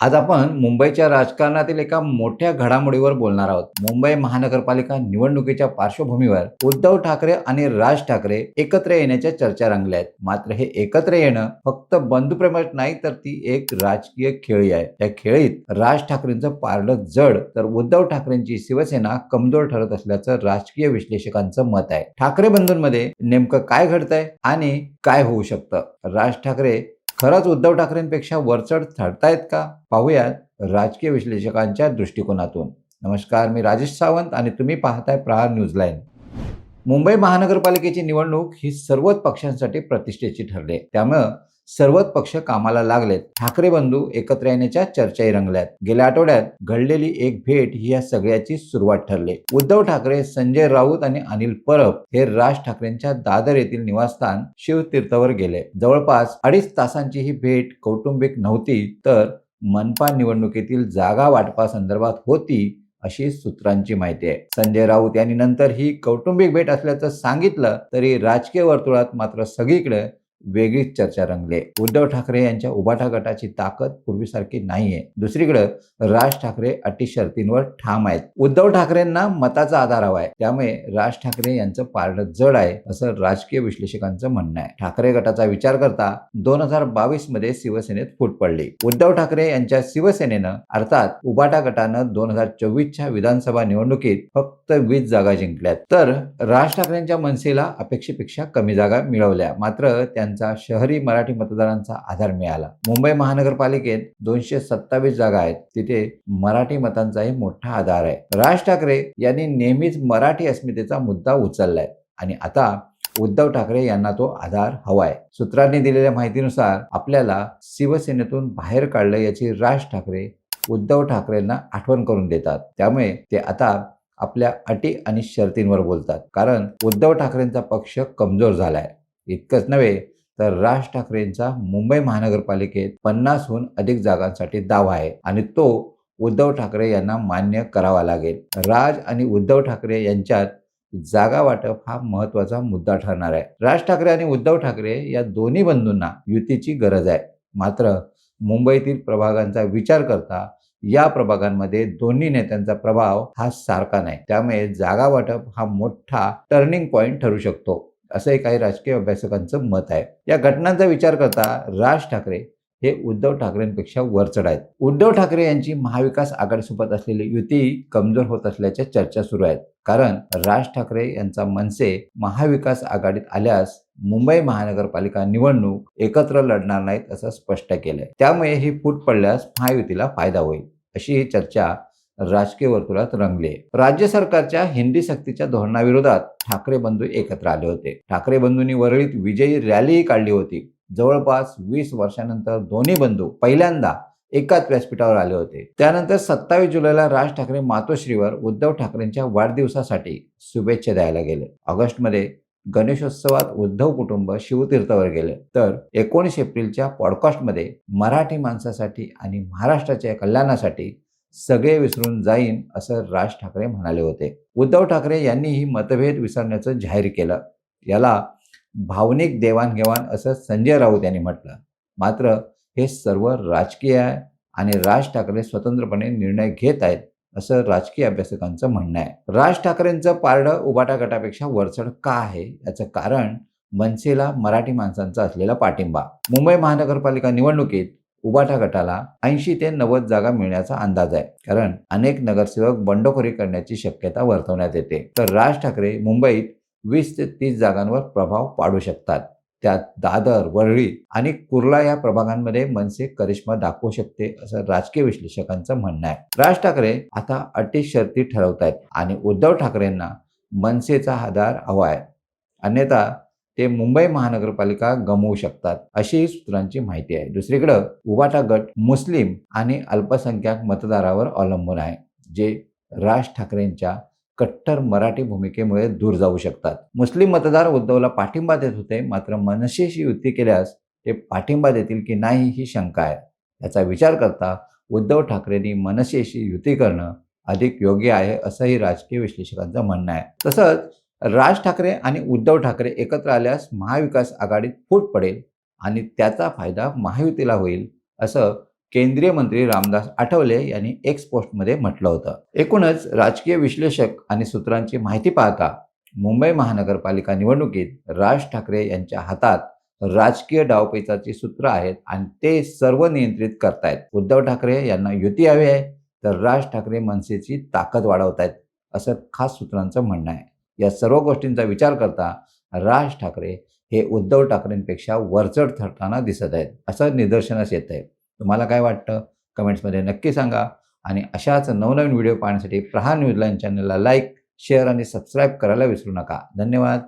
आज आपण मुंबईच्या राजकारणातील एका मोठ्या घडामोडीवर बोलणार आहोत. मुंबई महानगरपालिका निवडणुकीच्या पार्श्वभूमीवर उद्धव ठाकरे आणि राज ठाकरे एकत्र येण्याच्या चर्चा रंगल्या आहेत. मात्र हे एकत्र येणं फक्त बंधुप्रेमच नाही तर ती एक राजकीय खेळी आहे. या खेळीत राज ठाकरेंचं पारडं जड तर उद्धव ठाकरेंची शिवसेना कमजोर ठरत असल्याचं राजकीय विश्लेषकांचं मत आहे. ठाकरे बंधूंमध्ये नेमकं काय घडतंय आणि काय होऊ शकतं? राज ठाकरे खरंच उद्धव ठाकरेंपेक्षा वरचढ ठरतायत का? पाहूयात राजकीय विश्लेषकांच्या दृष्टिकोनातून. नमस्कार मी राजेश सावंत आणि तुम्ही पाहताय प्रहार न्यूजलाईन मुंबई महानगरपालिकेची निवडणूक ही सर्वच पक्षांसाठी प्रतिष्ठेची ठरली. त्यामुळं सर्वच पक्ष कामाला लागलेत. ठाकरे बंधू एकत्र येण्याच्या चर्चाही रंगल्यात. गेल्या आठवड्यात घडलेली एक भेट ही या सगळ्याची सुरुवात ठरली. उद्धव ठाकरे संजय राऊत आणि अनिल परब हे राज ठाकरेंच्या दादर येथील निवासस्थान शिवतीर्थवर गेले. जवळपास अडीच तासांची ही भेट कौटुंबिक नव्हती तर मनपा निवडणुकीतील जागा वाटपासंदर्भात होती अशी सूत्रांची माहिती आहे. संजय राऊत यांनी नंतर ही कौटुंबिक भेट असल्याचं सांगितलं तरी राजकीय वर्तुळात मात्र सगळीकडे वेगळीच चर्चा रंगली. उद्धव ठाकरे यांच्या उभाटा गटाची ताकद पूर्वीसारखी नाहीये. दुसरीकडे राज ठाकरे अटी शर्तींवर ठाम आहेत. उद्धव ठाकरेंना मताचा आधार हवा आहे. त्यामुळे राज ठाकरे यांचं पारडं जड आहे असं राजकीय विश्लेषकांचं म्हणणं आहे. ठाकरे गटाचा विचार करता दोन हजार बावीसमध्ये शिवसेनेत फूट पडली. उद्धव ठाकरे यांच्या शिवसेनेनं अर्थात उभाटा गटानं दोन हजार चोवीसच्या विधानसभा निवडणुकीत फक्त वीस जागा जिंकल्यात. तर राज ठाकरेंच्या मनसेला अपेक्षेपेक्षा कमी जागा मिळवल्या. मात्र त्यांचा शहरी मराठी मतदारांचा आधार मिळाला. मुंबई महानगरपालिकेत दोनशे सत्तावीस जागा आहेत. तिथे मराठी मतांचाही मोठा आधार आहे. राज ठाकरे यांनी नेहमीच मराठी अस्मितेचा मुद्दा उचललाय आणि आता उद्धव ठाकरे यांना तो आधार हवाय. सूत्रांनी दिलेल्या माहितीनुसार आपल्याला शिवसेनेतून बाहेर काढलं याची राज ठाकरे उद्धव ठाकरेंना आठवण करून देतात. त्यामुळे ते आता आपल्या अटी आणि शर्तींवर बोलतात. कारण उद्धव ठाकरेंचा पक्ष कमजोर झालाय. इतकंच नव्हे तर राज ठाकरेंचा मुंबई महानगरपालिकेत पन्नासहून अधिक जागांसाठी दावा आहे आणि तो उद्धव ठाकरे यांना मान्य करावा लागेल. राज आणि उद्धव ठाकरे यांच्यात जागा वाटप हा महत्त्वाचा मुद्दा ठरणार आहे. राज ठाकरे आणि उद्धव ठाकरे या दोन्ही बंधूंना युतीची गरज आहे. मात्र मुंबईतील प्रभागांचा विचार करता या प्रभागांमध्ये दोन्ही नेत्यांचा प्रभाव हा सारखा नाही. त्यामुळे जागा वाटप हा मोठा टर्निंग पॉइंट ठरू शकतो. असंही काही राजकीय अभ्यासकांचं मत आहे. या घटनांचा विचार करता राज ठाकरे हे उद्धव ठाकरेंपेक्षा वरचढ आहेत. उद्धव ठाकरे यांची महाविकास आघाडीसोबत असलेली युती कमजोर होत असल्याच्या चर्चा सुरू आहेत. कारण राज ठाकरे यांचा मनसे महाविकास आघाडीत आल्यास मुंबई महानगरपालिका निवडणूक एकत्र लढणार नाहीत असं स्पष्ट केलंय. त्यामुळे ही फूट पडल्यास महायुतीला फायदा होईल. अशी ही चर्चा राजकीय वर्तुळात रंगले. राज्य सरकारच्या हिंदी सक्तीच्या धोरणाविरोधात ठाकरे बंधू एकत्र आले होते. ठाकरे बंधूंनी वरळीत विजयी रॅलीही काढली होती. जवळपास वीस वर्षानंतर दोन्ही बंधू पहिल्यांदा एकाच व्यासपीठावर आले होते. त्यानंतर सत्तावीस जुलैला राज ठाकरे मातोश्रीवर उद्धव ठाकरेंच्या वाढदिवसासाठी शुभेच्छा द्यायला गेले. ऑगस्टमध्ये गणेशोत्सवात उद्धव कुटुंब शिवतीर्थावर गेले. तर एकोणीस एप्रिलच्या पॉडकास्टमध्ये मराठी माणसासाठी आणि महाराष्ट्राच्या कल्याणासाठी सगळे विसरून जाईन असं राज ठाकरे म्हणाले होते. उद्धव ठाकरे यांनी ही मतभेद विसरण्याचं जाहीर केलं. याला भावनिक देवाणघेवाण असं संजय राऊत यांनी म्हटलं. मात्र हे सर्व राजकीय आहे आणि राज ठाकरे स्वतंत्रपणे निर्णय घेत आहेत असं राजकीय अभ्यासकांचं म्हणणं आहे. राज ठाकरेंचं पारडं उबाटा गटापेक्षा वरचढ का आहे? याचं कारण मनसेला मराठी माणसांचा असलेला पाठिंबा. मुंबई महानगरपालिका निवडणुकीत उबाटा गटाला ऐंशी ते नव्वद जागा मिळण्याचा अंदाज आहे. कारण अनेक नगरसेवक बंडखोरी करण्याची शक्यता वर्तवण्यात येते. तर राज ठाकरे मुंबईत वीस ते तीस जागांवर प्रभाव पाडू शकतात. त्यात दादर वरळी आणि कुर्ला या प्रभागांमध्ये मनसे करिश्मा दाखवू शकते असं राजकीय विश्लेषकांचं म्हणणं आहे. राज ठाकरे आता अटी शर्ती ठरवत आहेत आणि उद्धव ठाकरेंना मनसेचा आधार हवा आहे. अन्यथा ते मुंबई महानगरपालिका गमवू शकतात अशी सूत्रांची माहिती आहे. दुसरीकडं उबाटा गट मुस्लिम आणि अल्पसंख्याक मतदारावर अवलंबून आहे जे राज ठाकरेंच्या कट्टर मराठी भूमिकेमुळे दूर जाऊ शकतात. मुस्लिम मतदार उद्धवला पाठिंबा देत होते मात्र मनसेशी युती केल्यास ते पाठिंबा देतील की नाही ही शंका आहे. याचा विचार करता उद्धव ठाकरेंनी मनसेशी युती करणं अधिक योग्य आहे असंही राजकीय विश्लेषकांचं म्हणणं आहे. तसंच राज ठाकरे आणि उद्धव ठाकरे एकत्र आल्यास महाविकास आघाडीत फूट पडेल आणि त्याचा फायदा महायुतीला होईल असं केंद्रीय मंत्री रामदास आठवले यांनी एक्स पोस्टमध्ये म्हटलं होतं. एकूणच राजकीय विश्लेषक आणि सूत्रांची माहिती पाहता मुंबई महानगरपालिका निवडणुकीत राज ठाकरे यांच्या हातात राजकीय डावपेचाची सूत्र आहेत आणि ते सर्व नियंत्रित करतायत. उद्धव ठाकरे यांना युती हवी आहे तर राज ठाकरे मनसेची ताकद वाढवतायत असं खास सूत्रांचं म्हणणं आहे. या सर्व गोष्टींचा विचार करता राज ठाकरे हे उद्धव ठाकरेंपेक्षा वरचढ ठरताना दिसत आहेत असं निदर्शनास येत आहे. तुम्हाला काय वाटतं? कमेंट्समध्ये नक्की सांगा आणि अशाच नवनवीन व्हिडिओ पाहण्यासाठी प्रहार न्यूजलाईन चॅनलला लाईक शेअर आणि सबस्क्राईब करायला विसरू नका. धन्यवाद.